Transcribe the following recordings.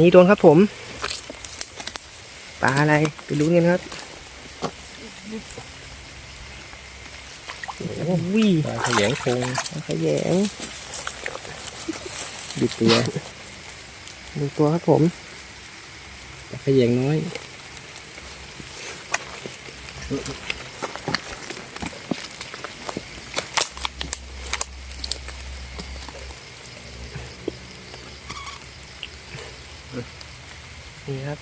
นี่โดนครับผมปลาอะไรไปดูกันครับโอ้ยปลาขยงคงปลาขยงดูตัวดูตัวครับผมปลาขยงน้อย นี่ครับ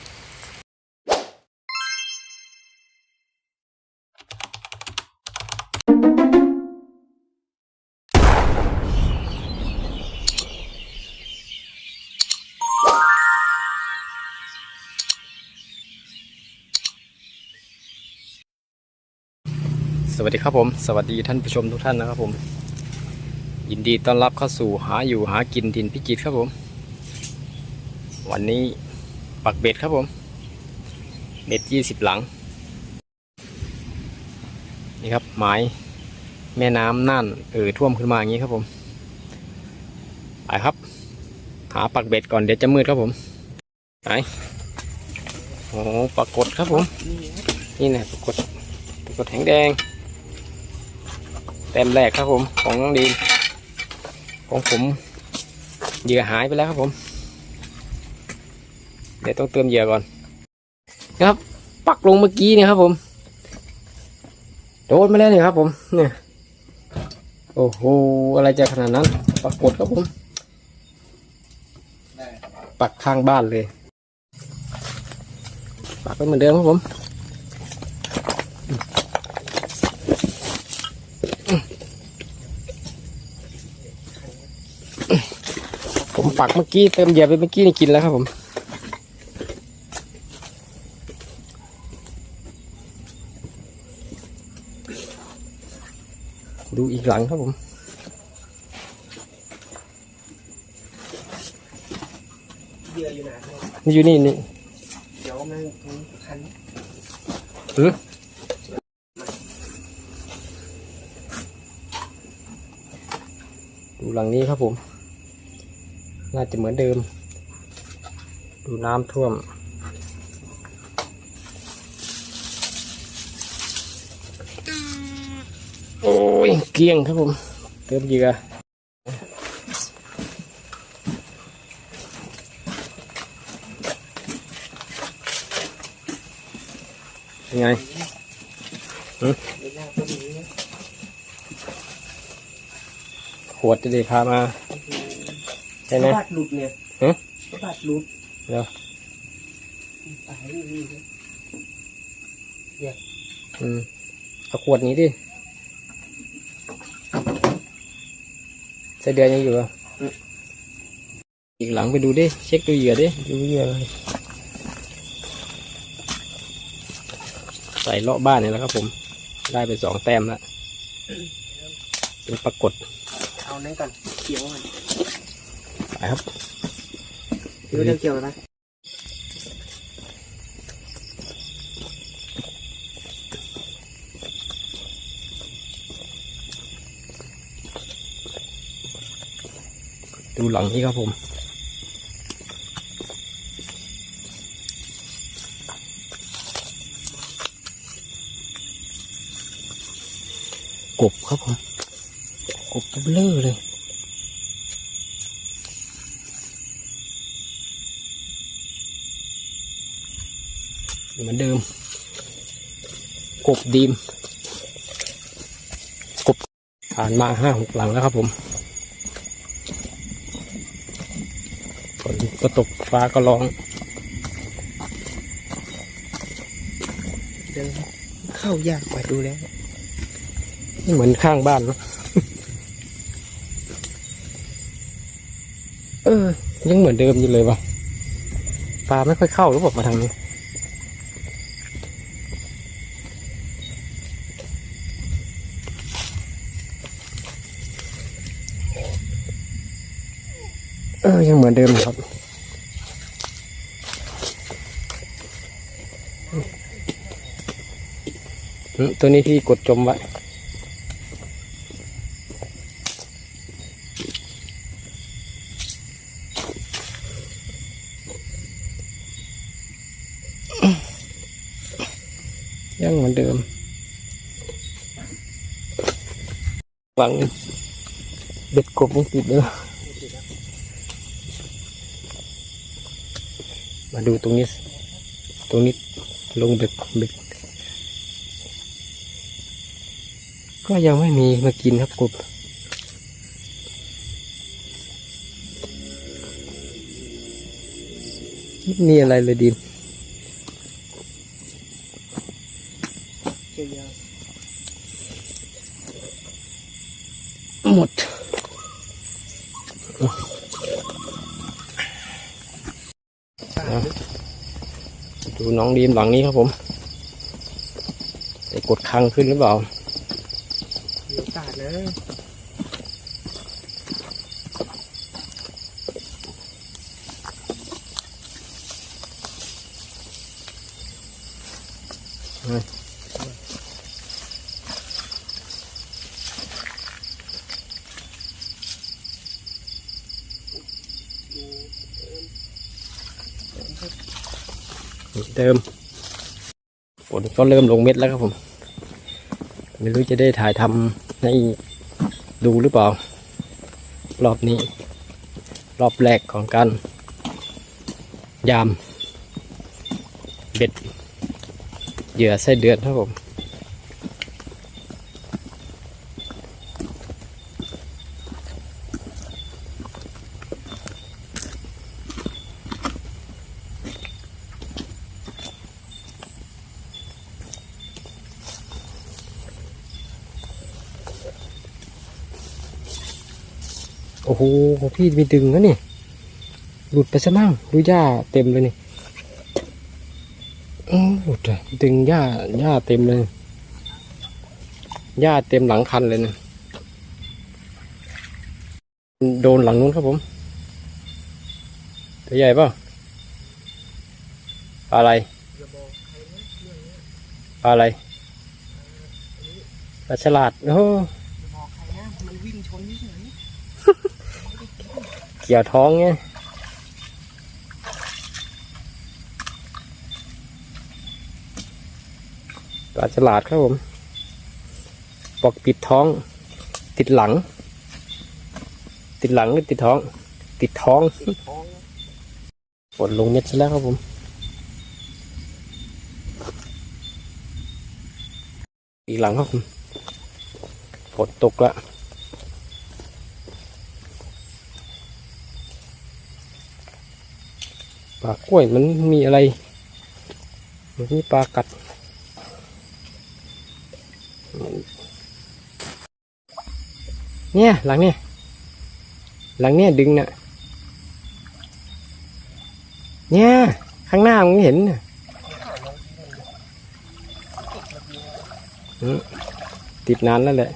สวัสดีครับผม สวัสดีท่านผู้ชมทุกท่านนะครับผม ยินดีต้อนรับเข้าสู่หาอยู่หากินดินพิจิตรครับผม วันนี้ ปักเบ็ดครับผม เบ็ดยี่สิบหลัง นี่ครับหมายแม่น้ำน่านเออท่วมขึ้นมาอย่างนี้ครับผม ไปครับ หาปักเบ็ดก่อนเดี๋ยวจะมืดครับผมไหนโอ้ปรากฏครับผม นี่นะปรากฏปรากฏแหงแดง แต้มแรกครับผมของน้องดีนของผมเหยื่อหายไปแล้วครับผม เดี๋ยวต้องเติมเหยื่อก่อนนะครับ ปักลงเมื่อกี้เนี่ยครับผม โดนมาแล้วเนี่ยครับผม เนี่ย โอ้โห อะไรจะขนาดนั้น ปรากฏครับผม ปักข้างบ้านเลย ปักไปเหมือนเดิมครับผมผมปักเมื่อกี้เติมเหยื่อไปเมื่อกี้นี่กินแล้วครับผม ดูอีกหลังครับผมเหยื่ออยู่ไหนนี่อยู่นี่นี่เดี๋ยวมันคันดูหลังนี้ครับผม น่าจะเหมือนเดิม ดูน้ำท่วม โอ้ย เกลี้ยงครับผม เติมเหยื่อยังไงเวลาก็มีนะขวดจะได้พามา ใช่ไหมบาดหลุดเนี่ยฮะบาดหลุดเดี๋ยวตายนี่นี่อืมเอาขวดนี้ดิ ใส่เดือนยังอยู่อะอีกหลังไปดูดิ เช็คดูเหยื่อดิ ดูเหยื่อเลยใส่เลาะบ้านเนี่ยแหล้วครับผม ได้ไปสองแต้มแล้วเป็นปรากฏ เอานั่นก่อนเกี่ยวมันไปครับ ดูเรื่องเกี่ยวไหม ดูหลังนี้ครับผม กบครับผม กบตัวเบลอเลยเหมือนเดิม กบดีม กบผ่านมาห้าหกหลังแล้วครับผม ฝน ก็ตกฟ้าก็ร้องเดินเข้ายากกว่าดูแล้ว เหมือนข้างบ้านเนอะเออ ยังเหมือนเดิมอยู่เลยวะปลาไม่ค่อยเข้าหรือเปล่ามาทางนี้เออยังเหมือนเดิมอยู่ครับ ตัวนี้ที่กดจมไว้ยังเหมือนเดิมหวังเบ็ดกบไม่ติดเลยมาดูตรงนี้ ตรงนี้ลงเบ็ดเบ็ด ก็ยังไม่มีมากินครับกบไม่มีอะไรเลยดินหมด ดูน้องดีมหลังนี้ครับผมได้กดคังขึ้นหรือเปล่า มีโอกาสนะเดิมฝนก็เริ่มลงเม็ดแล้วครับผม ไม่รู้จะได้ถ่ายทำให้ดูหรือเปล่า รอบนี้ รอบแรกของการยาม เบ็ด เหยื่อไส้เดือนครับผม โอ้โหพี่มีดึงนะนี่ หลุดไปซะมั่งดูหญ้าเต็มเลยนี่อื้อหลุดเลยดึงหญ้าหญ้าเต็มเลยหญ้าเต็มหลังคันเลยนะโดนหลังนู้นครับผมตัวใหญ่เปล่าปลาอะไรปลาอะไรปลาฉลาดโอ้ บอกใครนะมันวิ่งชนเฉย เกี่ยวท้องไงปลาฉลาดครับผมบอกติดท้อง ติดหลัง ติดหลังหรือติดท้อง ติดท้องท้องฝนลงเม็ดซะแล้วครับผมอีกหลังครับผมฝนตกแล้ว ปลากล้วยมันมีอะไรมันมีปลากัดเนี่ยหลังเนี่ยหลังเนี่ยดึงน่ะเนี่ยข้างหน้ามึงเห็นน่ะติดนานแล้วแหละ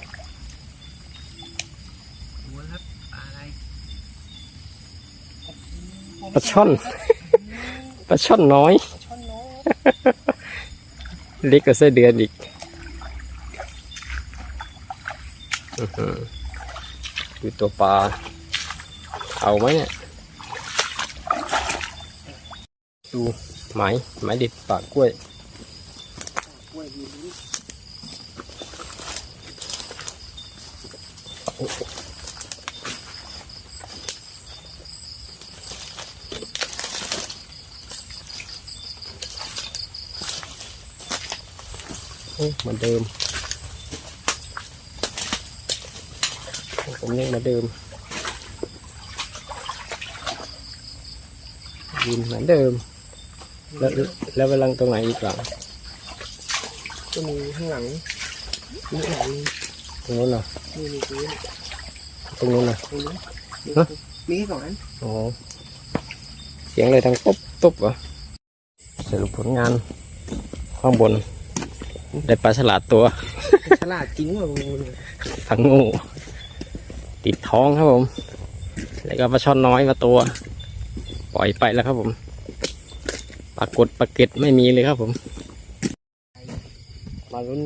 ปลาอะไรปลาช่อน ปลาช่อนน้อยช่อนน้อย เล็กกว่าไส้เดือนอีกอื้อหือดูตัวปลาเอาไหมเนี่ย ดูไหมไหมดิดปากกล้วย กล้วยมีลิ้น โอ้ เหมือนเดิมผมยังเหมือนเดิมยินเหมือนเดิม แล้วแล้วเวลังตรงไหนอีกหลังก็มีข้างหลังมีหลังตรงนู้นเหรอมีมีตรงนี้ตรงนู้นเหรอตรงนี้มีฮะมีแค่สองอันอ๋อเสียงอะไรทางตุ๊บตุ๊บเหรอสรุปผลงานข้างบน ได้ปลาฉลาดตัว ฉลาดจริงว่ะมึงทั้งงูติดท้องครับผม แล้วก็ปลาช่อนน้อยมาตัว ปล่อยไปแล้วครับผมปรากฏปลาเก็ดไม่มีเลยครับผมมาลุ้น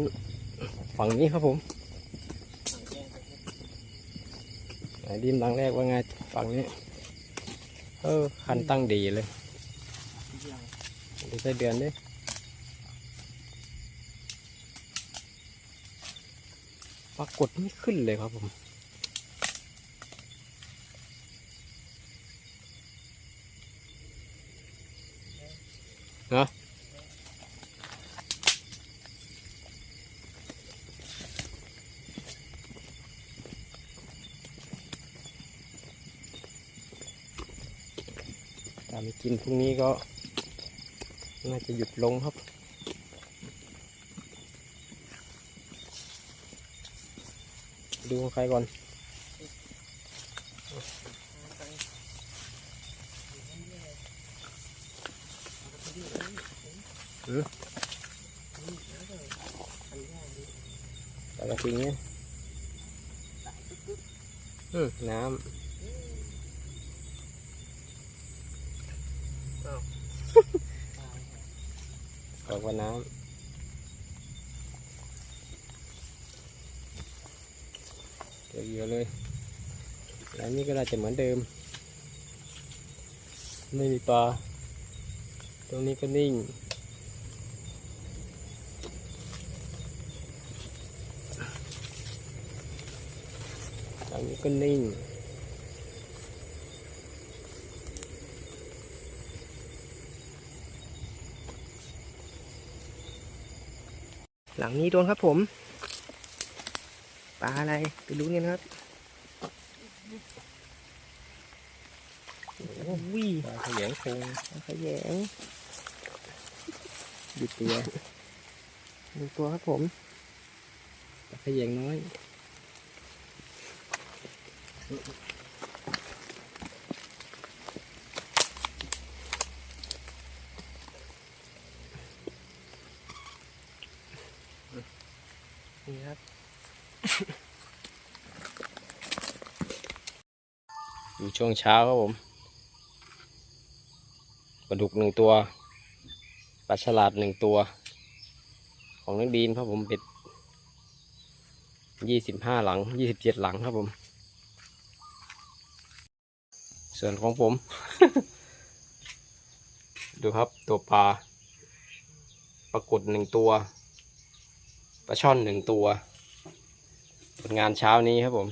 ฝั่งนี้ครับผมไหนดิมหลังแรกว่าไงฝั่งนี้ เออคันตั้งดีเลยดูไส้เดือนดิ ปรากฏไม่ขึ้นเลยครับผมเนอะตามกินพรุ่งนี้ก็ น่าจะหยุดลงครับ ดูของใครก่อนแต่ละทีเนี้ยอืมน้ำบอกว่าน้ำ เยอะเลยแล้วนี่ก็น่าจะเหมือนเดิม ไม่มีปลา ตรงนี้ก็นิ่งตรงนี้ก็นิ่งหลังนี้โดนครับผม ปลาอะไรไปรู้กันครับโอ้ยปลาขยงคงปลาขยงดิตัวหนึ่งตัวครับผมปลาขยงน้อย นี่ครับ อยู่ ช่วงเช้าครับผมปลาดุกหนึ่งตัวปลาฉลาดหนึ่งตัว ของนักดีนครับผมเป็ดยี่สิบห้าหลังยี่สิบเจ็ดหลังครับผม ส่วนของผม ดูครับตัวปลาปรากฏหนึ่งตัวปลาช่อนหนึ่งตัวผลงานเช้านี้ครับผม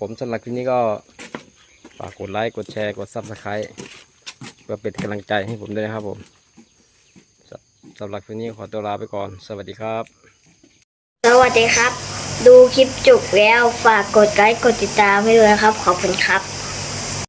ผมสำหรับคลิปนี้ก็ฝากกดไลค์กดแชร์กดซับสไครต์เพื่อเป็นกำลังใจให้ผมด้วยนะครับผมสำหรับคลิปนี้ขอตัวลาไปก่อน สวัสดีครับ สวัสดีครับ ดูคลิปจบแล้วฝากกดไลค์กดติดตามให้ด้วยนะครับ ขอบคุณครับ